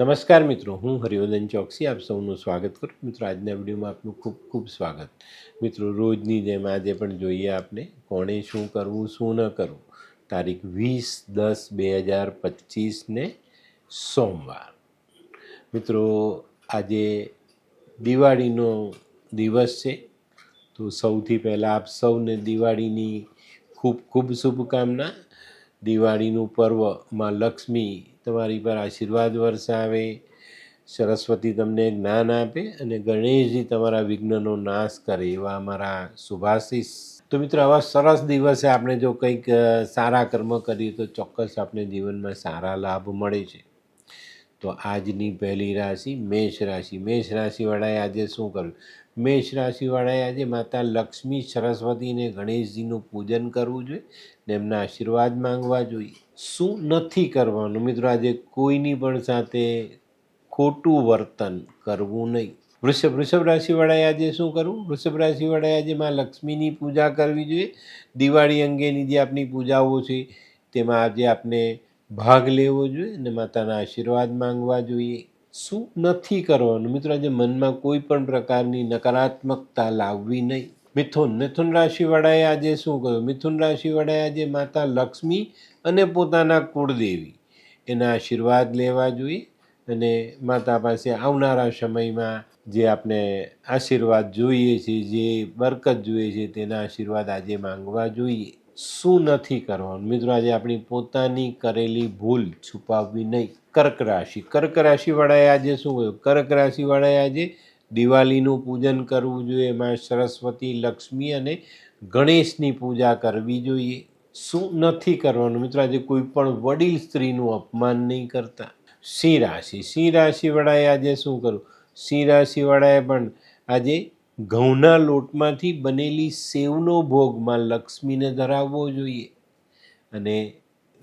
નમસ્કાર મિત્રો, હું હરિવર્ધન ચોકસી, આપ સૌનું સ્વાગત કરું. મિત્રો, આજના વિડીયોમાં આપનું ખૂબ ખૂબ સ્વાગત. મિત્રો, રોજની જેમ આજે પણ જોઈએ આપને કોણે શું કરવું, શું ન કરવું. તારીખ વીસ દસ બે હજાર પચીસને સોમવાર. મિત્રો, આજે દિવાળીનો દિવસ છે. તો સૌથી પહેલાં આપ સૌને દિવાળીની ખૂબ ખૂબ શુભકામના. દિવાળીનું પર્વમાં લક્ષ્મી તમારી પર આશીર્વાદ વરસાવે, સરસ્વતી તમને જ્ઞાન આપે અને ગણેશજી તમારા વિઘ્નનો નાશ કરે એવા અમારા શુભાશીષ. તો મિત્રો, આવા સરસ દિવસે આપણે જો કંઈક સારા કર્મ કરીએ તો ચોક્કસ આપણે જીવનમાં સારા લાભ મળે છે. તો આજની પહેલી રાશિ મેષ રાશિ. મેષ રાશિવાળાએ આજે શું કર્યું? મેષ રાશિવાળાએ આજે માતા લક્ષ્મી, સરસ્વતીને ગણેશજીનું પૂજન કરવું જોઈએ ને એમના આશીર્વાદ માંગવા જોઈએ. શું નથી કરવાનું? મિત્રો, આજે કોઈની પણ સાથે ખોટું વર્તન કરવું નહીં. વૃષભ વૃષભ રાશિવાળાએ આજે શું કરવું? વૃષભ રાશિવાળાએ આજે માં લક્ષ્મીની પૂજા કરવી જોઈએ. દિવાળી અંગેની જે આપની પૂજાઓ છે, તેમાં આજે આપણે ભાગ લેવો જોઈએ અને માતાના આશીર્વાદ માંગવા જોઈએ. શું નથી કરવાનું? મિત્રો, આજે મનમાં કોઈ પણ પ્રકારની નકારાત્મકતા લાવવી નહીં. મિથુન મિથુન રાશિવાળાએ આજે શું કર્યું મિથુન રાશિવાળાએ આજે માતા લક્ષ્મી અને પોતાના કુળદેવી. એના આશીર્વાદ લેવા જોઈએ અને માતા પાસે આવનારા સમયમાં જે આપણે આશીર્વાદ જોઈએ છે, જે બરકત જોઈએ છે, તેના આશીર્વાદ આજે માંગવા જોઈએ. શું નથી કરવાનું? મિત્રો, આજે આપણી પોતાની કરેલી ભૂલ છુપાવવી નહીં. કર્ક રાશિ. કર્ક રાશિવાળાએ આજે શું કહ્યું કર્ક રાશિવાળાએ આજે દિવાળીનું પૂજન કરવું જોઈએ. એમાં સરસ્વતી, લક્ષ્મી અને ગણેશની પૂજા કરવી જોઈએ. શું નથી કરવાનું? મિત્રો, આજે કોઈ પણ વડીલ સ્ત્રીનું અપમાન નહીં કરતા. સિંહ રાશિ. સિંહ રાશિવાળાએ આજે શું કરવું સિંહ રાશિવાળાએ પણ આજે ઘઉંના લોટમાંથી બનેલી સેવનો ભોગમાં લક્ષ્મીને ધરાવવો જોઈએ અને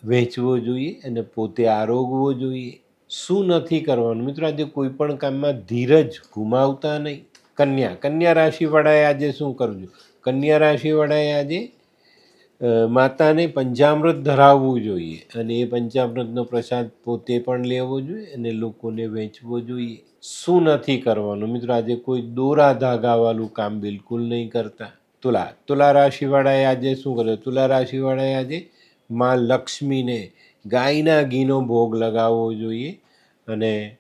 વેચવો જોઈએ અને પોતે આરોગવો જોઈએ. શું નથી કરવાનું? મિત્રો, આજે કોઈ પણ કામમાં ધીરજ ગુમાવતા નહીં. કન્યા કન્યા રાશિવાળાએ આજે શું કરવું કન્યા રાશિવાળાએ આજે માતાને પંચામૃત ધરાવવું જોઈએ અને એ પંચામૃતનો પ્રસાદ પોતે પણ લેવો જોઈએ અને લોકોને વેચવો જોઈએ. શું નથી કરવાનું? મિત્રો, આજે કોઈ દોરા ધાગાવાળું કામ બિલકુલ નહીં કરતા. તુલા તુલા રાશિવાળાએ આજે શું કર્યું? તુલા રાશિવાળાએ આજે માં લક્ષ્મીને ગાયના ઘીનો ભોગ લગાવવો જોઈએ અને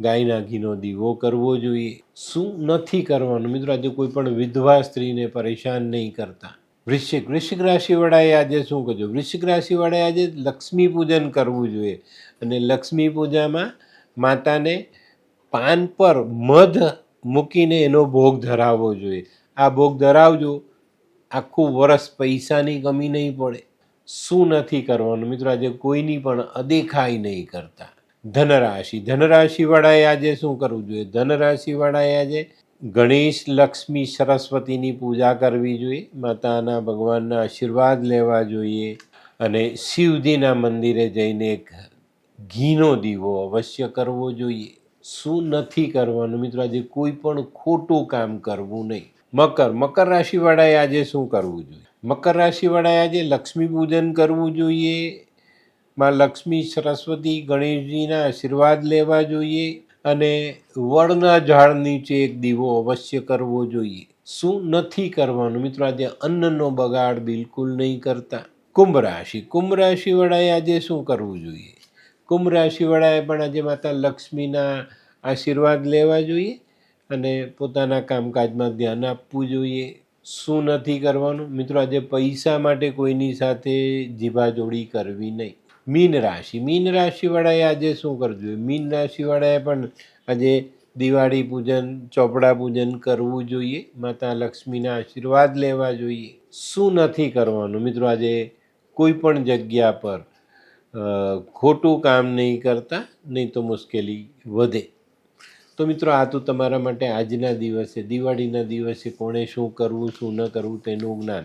ગાયના ઘીનો દીવો કરવો જોઈએ. શું નથી કરવાનું? મિત્રો, આજે કોઈ પણ વિધવા સ્ત્રીને પરેશાન નહીં કરતા. વૃશ્ચિક વૃશ્ચિક રાશિવાળાએ આજે શું કરજો વૃશ્ચિક રાશિવાળાએ આજે લક્ષ્મી પૂજન કરવું જોઈએ. અને લક્ષ્મી પૂજામાં માતાને પાન પર મધ મૂકીને એનો ભોગ ધરાવવો જોઈએ. આ ભોગ ધરાવજો. આખું વરસ પૈસાની કમી નહીં પડે. શું નથી કરવાનું? મિત્રો, આજે કોઈની પણ અદેખાઈ નહીં કરતા. ધનરાશિ, ધનરાશિવાળાએ આજે શું કરવું જોઈએ? ધનરાશિવાળાએ આજે ગણેશ લક્ષ્મી સરસ્વતીની પૂજા કરવી જોઈએ, માતાના ભગવાનના આશીર્વાદ લેવા જોઈએ અને શિવજીના મંદિરે જઈને એક ઘીનો દીવો અવશ્ય કરવો જોઈએ. શું નથી કરવાનું? મિત્રો, આજે કોઈ પણ ખોટું કામ કરવું નહીં. મકર મકર રાશિવાળાએ આજે શું કરવું જોઈએ? મકર રાશિવાળાએ આજે લક્ષ્મી પૂજન કરવું જોઈએ, માં લક્ષ્મી સરસ્વતી ગણેશજીના આશીર્વાદ લેવા જોઈએ અને વડના ઝાડ નીચે એક દીવો અવશ્ય કરવો જોઈએ. શું નથી કરવાનું? મિત્રો, આજે અન્નનો બગાડ બિલકુલ નહીં કરતા. કુંભ રાશિ. કુંભ રાશિવાળાએ આજે શું કરવું જોઈએ? કુંભ રાશિવાળાએ પણ આજે માતા લક્ષ્મીના આશીર્વાદ લેવા જોઈએ અને પોતાના કામકાજમાં ધ્યાન આપવું જોઈએ. શું નથી કરવાનું? મિત્રો, આજે પૈસા માટે કોઈની સાથે જીભાજોડી કરવી નહીં. મીન રાશિ. મીન રાશિવાળાએ આજે શું કરવું જોઈએ? મીન રાશિવાળાએ પણ આજે દિવાળી પૂજન, ચોપડા પૂજન કરવું જોઈએ. માતા લક્ષ્મીના આશીર્વાદ લેવા જોઈએ. શું નથી કરવાનું? મિત્રો, આજે કોઈ પણ જગ્યા પર ખોટું કામ નહીં કરતા, નહીં તો મુશ્કેલી વધે. તો મિત્રો, આ તો તમારા માટે આજના દિવસે, દિવાળીના દિવસે કોણે શું કરવું, શું ન કરવું તેનું જ્ઞાન.